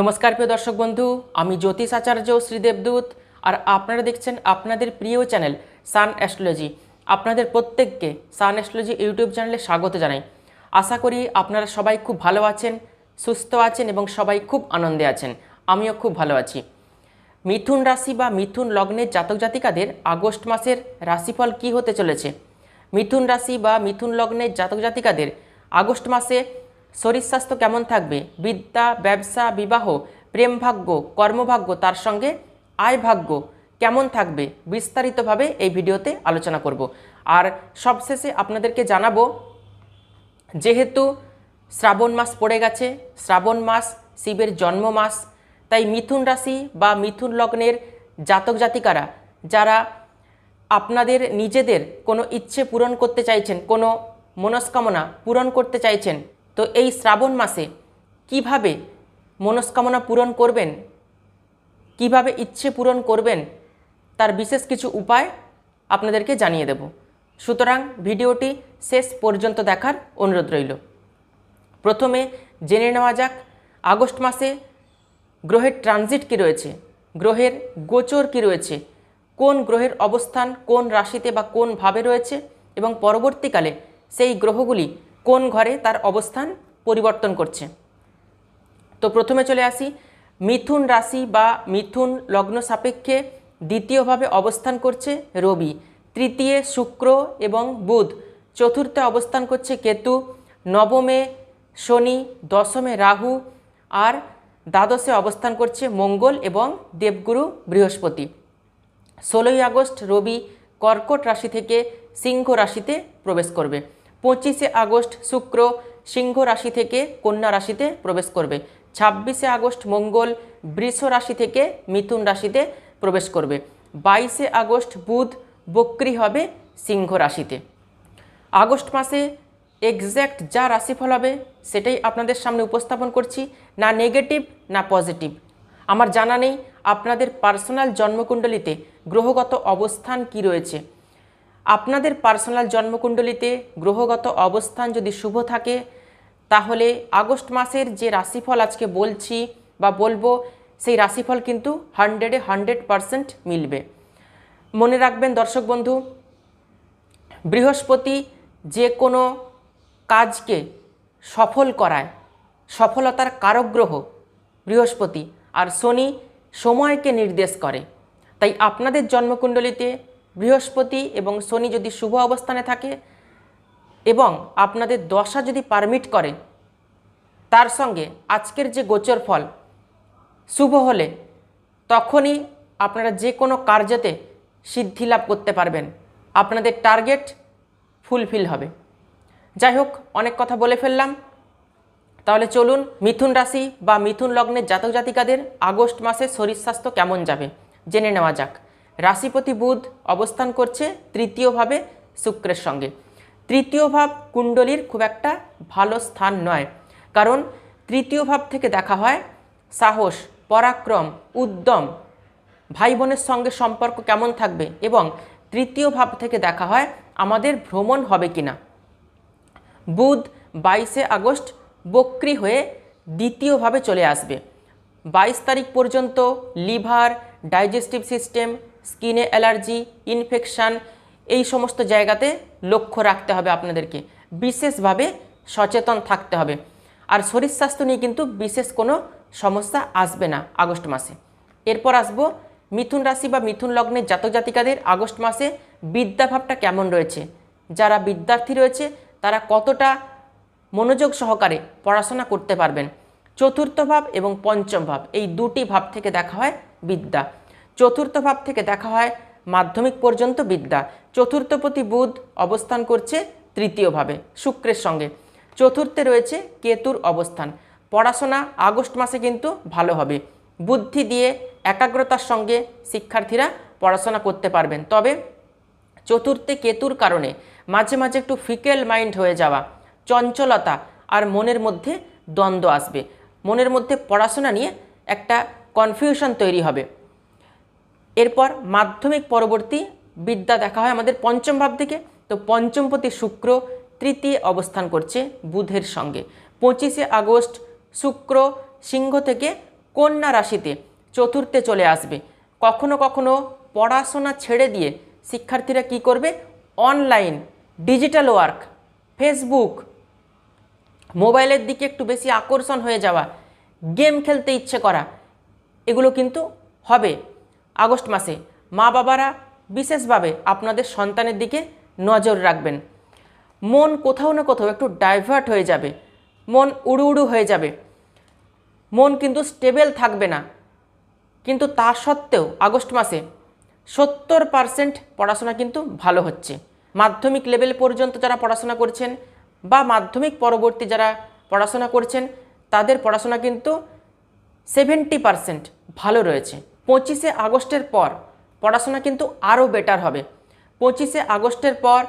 নমস্কার প্রিয় দর্শক বন্ধু, আমি জ্যোতিষ আচার্য শ্রীদেবদূত আর আপনারা দেখছেন আপনাদের প্রিয় চ্যানেল সান অ্যাস্ট্রোলজি। আপনাদের প্রত্যেককে সান অ্যাস্ট্রোলজি ইউটিউব চ্যানেলে স্বাগত জানাই। আশা করি আপনারা সবাই খুব ভালো আছেন, সুস্থ আছেন এবং সবাই খুব আনন্দে আছেন। আমিও খুব ভালো আছি। মিথুন রাশি বা মিথুন লগ্নের জাতক জাতিকাদের আগস্ট মাসের রাশিফল কি হতে চলেছে? মিথুন রাশি বা মিথুন লগ্নের জাতক জাতিকাদের আগস্ট মাসে শরীর স্বাস্থ্য কেমন থাকবে? বিদ্যা, ব্যবসা, বিবাহ, প্রেম ভাগ্য, কর্মভাগ্য, তার সঙ্গে আয় ভাগ্য কেমন থাকবে? বিস্তারিতভাবে এই ভিডিওতে আলোচনা করব। আর সবশেষে আপনাদেরকে জানাব, যেহেতু শ্রাবণ মাস পড়ে গেছে, শ্রাবণ মাস শিবের জন্ম মাস, তাই মিথুন রাশি বা মিথুন লগ্নের জাতক জাতিকারা, যারা আপনাদের নিজেদের কোনো ইচ্ছে পূরণ করতে চাইছেন, কোনো মনস্কামনা পূরণ করতে চাইছেন তো এই শ্রাবণ মাসে কীভাবে মনস্কামনা পূরণ করবেন? কীভাবে ইচ্ছে পূরণ করবেন? তার বিশেষ কিছু উপায় আপনাদেরকে জানিয়ে দেব। সুতরাং ভিডিওটি শেষ পর্যন্ত দেখার অনুরোধ রইল। প্রথমে জেনে নেওয়া যাক, আগস্ট মাসে গ্রহের ট্রানজিট কী রয়েছে? গ্রহের গোচর কী রয়েছে? কোন গ্রহের অবস্থান, কোন রাশিতে বা কোন ভাবে রয়েছে? এবং পরবর্তীকালে সেই গ্রহগুলি কোন ঘরে তার অবস্থান পরিবর্তন করছে? তো প্রথমে চলে আসি, মিথুন রাশি বা মিথুন লগ্ন সাপেক্ষে দ্বিতীয়ভাবে অবস্থান করছে রবি, তৃতীয় শুক্র এবং বুধ, চতুর্থে অবস্থান করছে কেতু, নবমে শনি, দশমে রাহু আর দ্বাদশে অবস্থান করছে মঙ্গল এবং দেবগুরু বৃহস্পতি। ষোলোই আগস্ট রবি কর্কট রাশি থেকে সিংহ রাশিতে প্রবেশ করবে। পঁচিশে আগস্ট শুক্র সিংহ রাশি থেকে কন্যা রাশিতে প্রবেশ করবে। ছাব্বিশে আগস্ট মঙ্গল বৃষ রাশি থেকে মিথুন রাশিতে প্রবেশ করবে। বাইশে আগস্ট বুধ বক্রি হবে সিংহ রাশিতে। আগস্ট মাসে এক্স্যাক্ট যা রাশিফল হবে সেটাই আপনাদের সামনে উপস্থাপন করছি, না নেগেটিভ না পজিটিভ আমার জানা নেই আপনাদের পার্সোনাল জন্মকুণ্ডলিতে গ্রহগত অবস্থান কি রয়েছে। আপনাদের পার্সোনাল জন্মকুণ্ডলিতে গ্রহগত অবস্থান যদি শুভ থাকে, তাহলে আগস্ট মাসের যে রাশিফল আজকে বলছি বা বলব, সেই রাশিফল কিন্তু হান্ড্রেডে হান্ড্রেড পারসেন্ট মিলবে। মনে রাখবেন দর্শক বন্ধু, বৃহস্পতি যে কোনো কাজকে সফল করায়, সফলতার কারক গ্রহ বৃহস্পতি, আর শনি সময়কে নির্দেশ করে। তাই আপনাদের জন্মকুণ্ডলিতে বৃহস্পতি এবং শনি যদি শুভ অবস্থানে থাকে এবং আপনাদের দশা যদি পারমিট করে, তার সঙ্গে আজকের যে গোচর ফল শুভ হলে তখনই আপনারা যে কোনো কার্যতে সিদ্ধি লাভ করতে পারবেন। আপনাদের টার্গেট ফুলফিল হবে। যাই হোক, অনেক কথা বলে ফেললাম। তাহলে চলুন, মিথুন রাশি বা মিথুন লগ্নের জাতক জাতিকাদের আগস্ট মাসে শরীর স্বাস্থ্য কেমন যাবে? জেনে নেওয়া যাক। রাশিপতি বুধ অবস্থান করছে তৃতীয়ভাবে শুক্রের সঙ্গে। তৃতীয় ভাব কুণ্ডলীর খুব একটা ভালো স্থান নয়। কারণ তৃতীয় ভাব থেকে দেখা হয় সাহস, পরাক্রম, উদ্যম ভাই বোনের সঙ্গে সম্পর্ক কেমন থাকবে এবং তৃতীয় ভাব থেকে দেখা হয় আমাদের ভ্রমণ হবে কিনা। বুধ বাইশে আগস্ট বক্রি হয়ে দ্বিতীয়ভাবে চলে আসবে। বাইশ তারিখ পর্যন্ত লিভার, ডাইজেস্টিভ সিস্টেম স্কিনে অ্যালার্জি, ইনফেকশান, এই সমস্ত জায়গাতে লক্ষ্য রাখতে হবে আপনাদেরকে। বিশেষভাবে সচেতন থাকতে হবে। আর শরীর স্বাস্থ্য নিয়ে কিন্তু বিশেষ কোনো সমস্যা আসবে না আগস্ট মাসে। এরপর আসব, মিথুন রাশি বা মিথুন লগ্নের জাতক জাতিকাদের আগস্ট মাসে বিদ্যাভাবটা কেমন রয়েছে? যারা বিদ্যার্থী রয়েছে, তারা কতটা মনোযোগ সহকারে পড়াশোনা করতে পারবেন? চতুর্থ ভাব এবং পঞ্চম ভাব, এই দুটি ভাব থেকে দেখা হয় বিদ্যা। চতুর্থ ভাব থেকে দেখা হয় মাধ্যমিক পর্যন্ত বিদ্যা। চতুর্থপতি বুধ অবস্থান করছে তৃতীয়ভাবে শুক্রের সঙ্গে। চতুর্থে রয়েছে কেতুর অবস্থান। পড়াশোনা আগস্ট মাসে কিন্তু ভালো হবে। বুদ্ধি দিয়ে একাগ্রতার সঙ্গে শিক্ষার্থীরা পড়াশোনা করতে পারবেন। তবে চতুর্থে কেতুর কারণে মাঝে মাঝে একটু ফিকেল মাইন্ড হয়ে যাওয়া, চঞ্চলতা আর মনের মধ্যে দ্বন্দ্ব আসবে। মনের মধ্যে পড়াশোনা নিয়ে একটা কনফিউশন তৈরি হবে। এরপর মাধ্যমিক পরবর্তী বিদ্যা দেখা হয় আমাদের পঞ্চম ভাব থেকে তো পঞ্চমপতি শুক্র তৃতীয় অবস্থান করছে বুধের সঙ্গে। পঁচিশে আগস্ট শুক্র সিংহ থেকে কন্যা রাশিতে চতুর্থে চলে আসবে। কখনো কখনো পড়াশোনা ছেড়ে দিয়ে শিক্ষার্থীরা কি করবে? অনলাইন, ডিজিটাল ওয়ার্ক, ফেসবুক, মোবাইলের দিকে একটু বেশি আকর্ষণ হয়ে যাওয়া, গেম খেলতে ইচ্ছে করা, এগুলো কিন্তু হবে। আগস্ট মাসে মা বাবারা বিশেষভাবে আপনাদের সন্তানের দিকে নজর রাখবেন। মন কোথাও না কোথাও একটু ডাইভার্ট হয়ে যাবে। মন উড়ু উড়ু হয়ে যাবে। মন কিন্তু স্টেবল থাকবে না। কিন্তু তা সত্ত্বেও আগস্ট মাসে সত্তর পারসেন্ট পড়াশোনা কিন্তু ভালো হচ্ছে। মাধ্যমিক লেভেল পর্যন্ত যারা পড়াশোনা করছেন বা মাধ্যমিক পরবর্তী যারা পড়াশোনা করছেন, তাদের পড়াশোনা কিন্তু সেভেন্টি পারসেন্ট ভালো রয়েছে। পঁচিশে আগস্টের পর পড়াশোনা কিন্তু আরও বেটার হবে। পঁচিশে আগস্টের পর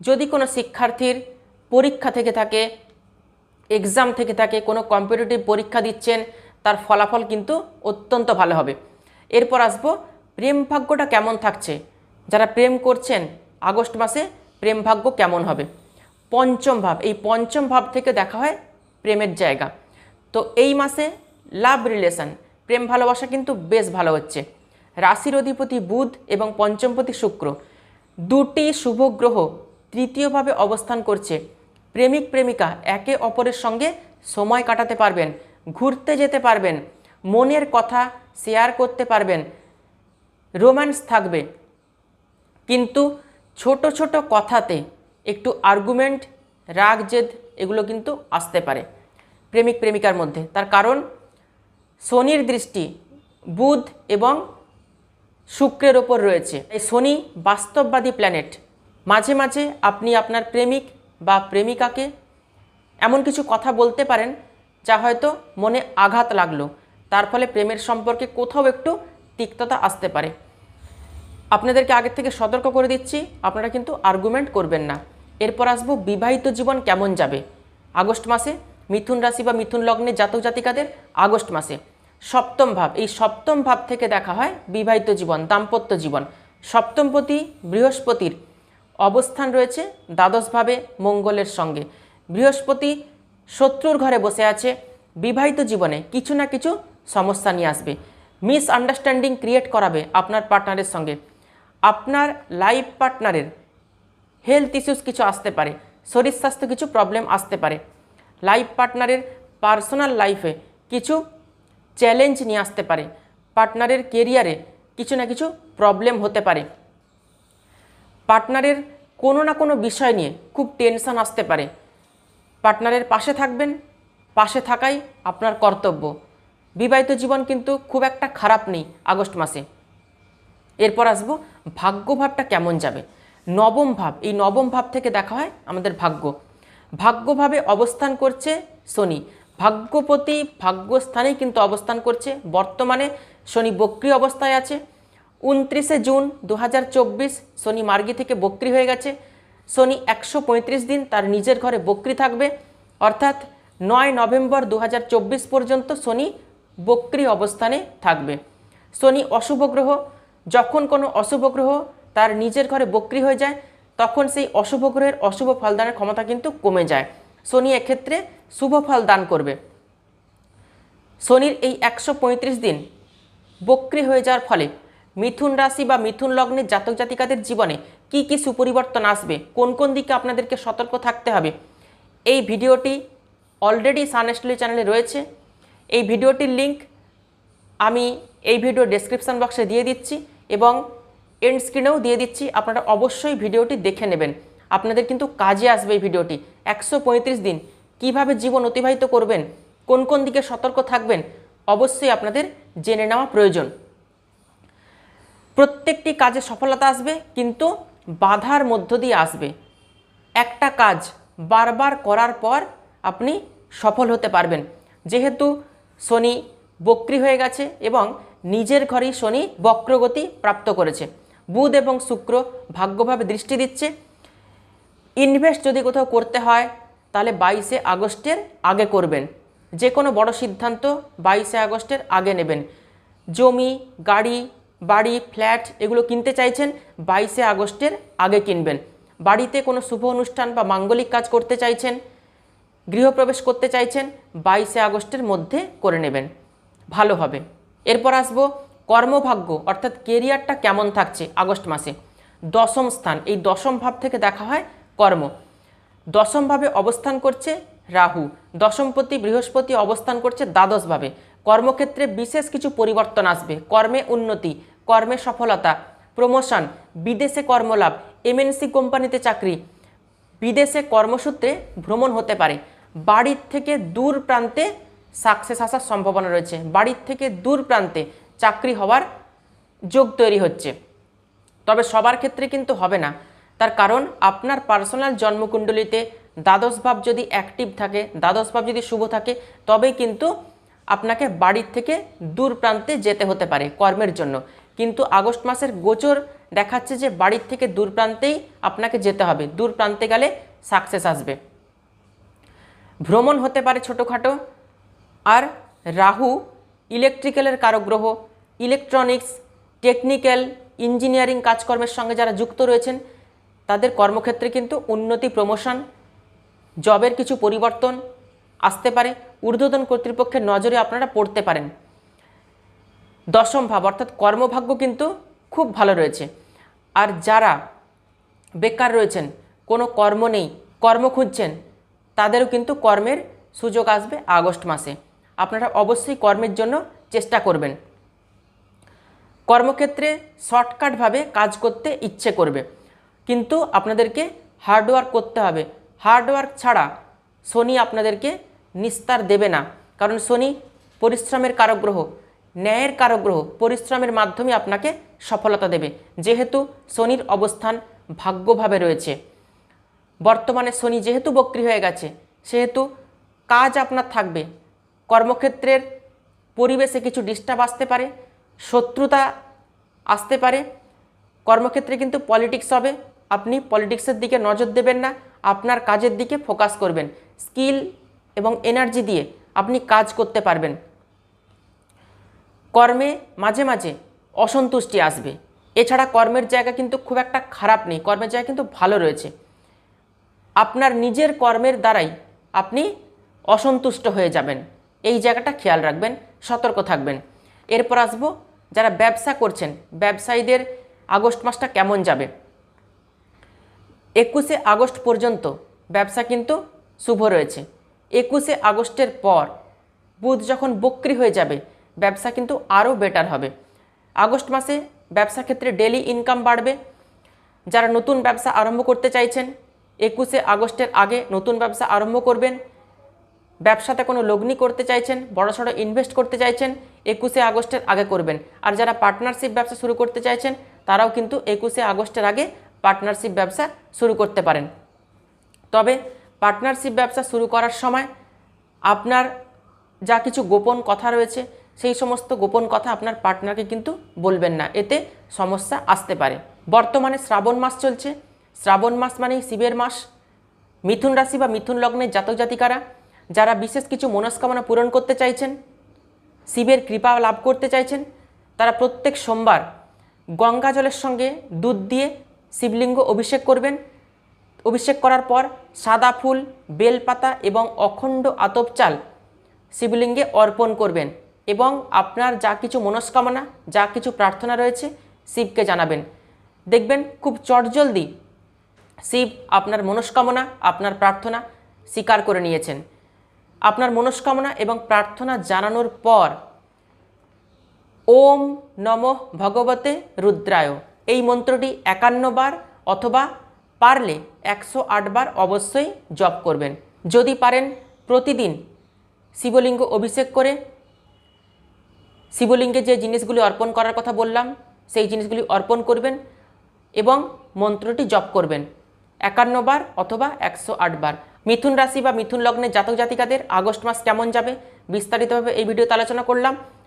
যদি কোনো শিক্ষার্থীর পরীক্ষা থেকে থাকে এক্সাম থেকে থাকে, কোনো কম্পিটিটিভ পরীক্ষা দিচ্ছেন, তার ফলাফল কিন্তু অত্যন্ত ভালো হবে। এরপর আসব প্রেম ভাগ্যটা কেমন থাকছে? যারা প্রেম করছেন, আগস্ট মাসে প্রেম ভাগ্য কেমন হবে? পঞ্চম ভাব, এই পঞ্চম ভাব থেকে দেখা হয় প্রেমের জায়গা। তো এই মাসে লাভ রিলেশন প্রেম ভালোবাসা কিন্তু বেশ ভালো হচ্ছে। রাশির অধিপতি বুধ এবং পঞ্চমপতি শুক্র দুটি শুভ গ্রহ তৃতীয়ভাবে অবস্থান করছে। প্রেমিক প্রেমিকা একে অপরের সঙ্গে সময় কাটাতে পারবেন, ঘুরতে যেতে পারবেন, মনের কথা শেয়ার করতে পারবেন, রোম্যান্স থাকবে। কিন্তু ছোট ছোট কথাতে একটু আর্গুমেন্ট, রাগ, জেদ এগুলো কিন্তু আসতে পারে প্রেমিক প্রেমিকার মধ্যে। তার কারণ শনির দৃষ্টি বুধ এবং শুক্রের ওপর রয়েছে। এই শনি বাস্তববাদী প্ল্যানেট মাঝে মাঝে আপনি আপনার প্রেমিক বা প্রেমিকাকে এমন কিছু কথা বলতে পারেন যা হয়তো মনে আঘাত লাগল। তার ফলে প্রেমের সম্পর্কে কোথাও একটু তিক্ততা আসতে পারে। আপনাদেরকে আগের থেকে সতর্ক করে দিচ্ছি, আপনারা কিন্তু আর্গুমেন্ট করবেন না। এরপর আসব বিবাহিত জীবন কেমন যাবে? আগস্ট মাসে মিথুন রাশি বা মিথুন লগ্নে জাতক জাতিকাদের আগস্ট মাসে। সপ্তম ভাব। এই সপ্তম ভাব থেকে দেখা হয় বিবাহিত জীবন, দাম্পত্য জীবন। সপ্তমপতি বৃহস্পতির অবস্থান রয়েছে দ্বাদশভাবে মঙ্গলের সঙ্গে। বৃহস্পতি শত্রুর ঘরে বসে আছে, বিবাহিত জীবনে কিছু না কিছু সমস্যা নিয়ে আসবে। মিস আন্ডারস্ট্যান্ডিং ক্রিয়েট করাবে আপনার পার্টনারের সঙ্গে। আপনার লাইফ পার্টনারের হেলথ ইস্যুস কিছু আসতে পারে, শরীর স্বাস্থ্য কিছু প্রবলেম আসতে পারে। লাইফ পার্টনারের পার্সোনাল লাইফে কিছু চ্যালেঞ্জ নিয়ে আসতে পারে। পার্টনারের কেরিয়ারে কিছু না কিছু প্রবলেম হতে পারে। পার্টনারের কোনো না কোনো বিষয় নিয়ে খুব টেনশন আসতে পারে। পার্টনারের পাশে থাকবেন, পাশে থাকাই আপনার কর্তব্য। বিবাহিত জীবন কিন্তু খুব একটা খারাপ নেই আগস্ট মাসে। এরপর আসব ভাগ্যভাবটা কেমন যাবে? নবম ভাব, এই নবম ভাব থেকে দেখা হয় আমাদের ভাগ্য। ভাগ্যভাবে অবস্থান করছে শনি। ভাগ্যপতি ভাগ্যস্থানেই কিন্তু অবস্থান করছে। বর্তমানে শনি বক্রি অবস্থায় আছে। উনত্রিশে জুন দু হাজার চব্বিশ শনি মার্গী থেকে বক্রি হয়ে গেছে। শনি একশো পঁয়ত্রিশ দিন তার নিজের ঘরে বক্রি থাকবে। অর্থাৎ নয় নভেম্বর দু হাজার চব্বিশ পর্যন্ত শনি বক্রি অবস্থানে থাকবে। শনি অশুভ গ্রহ। যখন কোনো অশুভ গ্রহ তার নিজের ঘরে বক্রি হয়ে যায়, তখন সেই অশুভ গ্রহের অশুভ ফলদানের ক্ষমতা কিন্তু কমে যায়। শনি এক্ষেত্রে শুভ ফল দান করবে। শনির এই একশো পঁয়ত্রিশ দিন বক্রি হয়ে যাওয়ার ফলে মিথুন রাশি বা মিথুন লগ্নের জাতক জাতিকাদের জীবনে কি কি সুপরিবর্তন আসবে, কোন কোন দিকে আপনাদেরকে সতর্ক থাকতে হবে, এই ভিডিওটি অলরেডি সানেস্টলি চ্যানেলে রয়েছে। এই ভিডিওটির লিংক আমি এই ভিডিও ডেসক্রিপশান বক্সে দিয়ে দিচ্ছি এবং এন্ড স্ক্রিনেও দিয়ে দিচ্ছি। আপনারা অবশ্যই ভিডিওটি দেখে নেবেন। আপনাদের কিন্তু কাজে আসবে এই ভিডিওটি। একশো পঁয়ত্রিশ দিন। কীভাবে জীবন অতিবাহিত করবেন? কোন কোন দিকে সতর্ক থাকবেন? অবশ্যই আপনাদের জেনে নেওয়া প্রয়োজন। প্রত্যেকটি কাজে সফলতা আসবে, কিন্তু বাধার মধ্য দিয়ে আসবে। একটা কাজ বারবার করার পর আপনি সফল হতে পারবেন। যেহেতু শনি বক্রি হয়ে গেছে এবং নিজের ঘরেই শনি বক্রগতি প্রাপ্ত করেছে। বুধ এবং শুক্র ভাগ্যভাবে দৃষ্টি দিচ্ছে। ইনভেস্ট যদি কোথাও করতে হয়, তাহলে বাইশে আগস্টের আগে করবেন। যে কোনো বড় সিদ্ধান্ত বাইশে আগস্টের আগে নেবেন। জমি, গাড়ি, বাড়ি, ফ্ল্যাট এগুলো কিনতে চাইছেন, বাইশে আগস্টের আগে কিনবেন। বাড়িতে কোনো শুভ অনুষ্ঠান বা মাঙ্গলিক কাজ করতে চাইছেন, গৃহপ্রবেশ করতে চাইছেন, বাইশে আগস্টের মধ্যে করে নেবেন। ভালো হবে। এরপর আসব কর্মভাগ্য, অর্থাৎ কেরিয়ারটা কেমন থাকছে আগস্ট মাসে। দশম স্থান, এই দশম ভাব থেকে দেখা হয় কর্ম। দশমভাবে অবস্থান করছে রাহু। দশমপতি বৃহস্পতি অবস্থান করছে দ্বাদশভাবে। কর্মক্ষেত্রে বিশেষ কিছু পরিবর্তন আসবে। কর্মে উন্নতি, কর্মে সফলতা, প্রমোশন, বিদেশে কর্মলাভ, এমএনসি কোম্পানিতে চাকরি, বিদেশে কর্মসূত্রে ভ্রমণ হতে পারে। বাড়ির থেকে দূর প্রান্তে সাকসেস আসার সম্ভাবনা রয়েছে। বাড়ির থেকে দূর প্রান্তে চাকরি হওয়ার যোগ তৈরি হচ্ছে। তবে সবার ক্ষেত্রে কিন্তু হবে না। তার কারণ আপনার পার্সোনাল জন্মকুণ্ডলিতে দ্বাদশ ভাব যদি অ্যাক্টিভ থাকে, দ্বাদশ ভাব যদি শুভ থাকে, তবেই কিন্তু আপনাকে বাড়ির থেকে দূর প্রান্তে যেতে হতে পারে কর্মের জন্য। কিন্তু আগস্ট মাসের গোচর দেখাচ্ছে যে বাড়ির থেকে দূর প্রান্তেই আপনাকে যেতে হবে। দূর প্রান্তে গেলে সাকসেস আসবে। ভ্রমণ হতে পারে ছোটোখাটো। আর রাহু ইলেকট্রিক্যালের কারগ্রহ ইলেকট্রনিক্স টেকনিক্যাল ইঞ্জিনিয়ারিং কাজকর্মের সঙ্গে যারা যুক্ত রয়েছেন তাদের কর্মক্ষেত্রে কিন্তু উন্নতি প্রমোশন জবের কিছু পরিবর্তন আসতে পারে। ঊর্ধ্বতন কর্তৃপক্ষের নজরে আপনারা পড়তে পারেন। দশম ভাব, অর্থাৎ কর্মভাগ্য কিন্তু খুব ভালো রয়েছে। আর যারা বেকার রয়েছেন, কোনো কর্ম নেই, কর্ম খুঁজছেন, তাদেরও কিন্তু কর্মের সুযোগ আসবে আগস্ট মাসে। আপনারা অবশ্যই কর্মের জন্য চেষ্টা করবেন। কর্মক্ষেত্রে শর্টকাটভাবে কাজ করতে ইচ্ছে করবে। কিন্তু আপনাদেরকে হার্ডওয়ার্ক করতে হবে। হার্ডওয়ার্ক ছাড়া শনি আপনাদেরকে নিস্তার দেবে না। কারণ শনি পরিশ্রমের কারগ্রহ ন্যায়ের কারগ্রহ পরিশ্রমের মাধ্যমে আপনাকে সফলতা দেবে। যেহেতু শনির অবস্থান ভাগ্যভাবে রয়েছে। বর্তমানে শনি যেহেতু বক্রি হয়ে গেছে, সেহেতু কাজ আপনার থাকবে। কর্মক্ষেত্রের পরিবেশে কিছু ডিস্টার্ব আসতে পারে, শত্রুতা আসতে পারে। কর্মক্ষেত্রে কিন্তু পলিটিক্স হবে। আপনি পলিটিক্সের দিকে নজর দেবেন না, আপনার কাজের দিকে ফোকাস করবেন। স্কিল এবং এনার্জি দিয়ে আপনি কাজ করতে পারবেন। কর্মে মাঝে মাঝে অসন্তুষ্টি আসবে। এছাড়া কর্মের জায়গা কিন্তু খুব একটা খারাপ নেই, কর্মের জায়গা কিন্তু ভালো রয়েছে। আপনার নিজের কর্মের দ্বারাই আপনি অসন্তুষ্ট হয়ে যাবেন। এই জায়গাটা খেয়াল রাখবেন, সতর্ক থাকবেন। এরপর আসব যারা ব্যবসা করছেন, ব্যবসায়ীদের আগস্ট মাসটা কেমন যাবে? একুশে আগস্ট পর্যন্ত ব্যবসা কিন্তু শুভ রয়েছে। একুশে আগস্টের পর বুধ যখন বক্রি হয়ে যাবে, ব্যবসা কিন্তু আরও বেটার হবে। আগস্ট মাসে ব্যবসা ক্ষেত্রে ডেলি ইনকাম বাড়বে। যারা নতুন ব্যবসা আরম্ভ করতে চাইছেন, একুশে আগস্টের আগে নতুন ব্যবসা আরম্ভ করবেন। ব্যবসাতে কোনো লগ্নি করতে চাইছেন বড়সড় ইনভেস্ট করতে চাইছেন, একুশে আগস্টের আগে করবেন। আর যারা পার্টনারশিপ ব্যবসা শুরু করতে চাইছেন, তারাও কিন্তু একুশে আগস্টের আগে পার্টনারশিপ ব্যবসা শুরু করতে পারেন। তবে পার্টনারশিপ ব্যবসা শুরু করার সময় আপনার যা কিছু গোপন কথা রয়েছে, সেই সমস্ত গোপন কথা আপনার পার্টনারকে কিন্তু বলবেন না। এতে সমস্যা আসতে পারে। বর্তমানে শ্রাবণ মাস চলছে। শ্রাবণ মাস মানেই শিবের মাস। মিথুন রাশি বা মিথুন লগ্নের জাতক জাতিকারা যারা বিশেষ কিছু মনস্কামনা পূরণ করতে চাইছেন, শিবের কৃপা লাভ করতে চাইছেন, তারা প্রত্যেক সোমবার গঙ্গা জলের সঙ্গে দুধ দিয়ে শিবলিঙ্গ অভিষেক করবেন। অভিষেক করার পর সাদা ফুল, বেলপাতা এবং অখণ্ড আতপ চাল শিবলিঙ্গে অর্পণ করবেন এবং আপনার যা কিছু মনস্কামনা, যা কিছু প্রার্থনা রয়েছে শিবকে জানাবেন। দেখবেন খুব চটজলদি শিব আপনার মনস্কামনা, আপনার প্রার্থনা স্বীকার করে নিয়েছেন। আপনার মনস্কামনা এবং প্রার্থনা জানানোর পর ওম নমঃ ভগবতে রুদ্রায়। এই মন্ত্রটি একান্ন বার অথবা পারলে একশো বার অবশ্যই জপ করবেন। যদি পারেন প্রতিদিন শিবলিঙ্গ অভিষেক করে, শিবলিঙ্গে যে জিনিসগুলি অর্পণ করার কথা বললাম, সেই জিনিসগুলি অর্পণ করবেন এবং মন্ত্রটি জপ করবেন। একান্ন বার অথবা একশো বার। মিথুন রাশি বা মিথুন লগ্নের জাতক জাতিকাদের আগস্ট মাস কেমন যাবে, বিস্তারিতভাবে এই ভিডিওতে আলোচনা করলাম।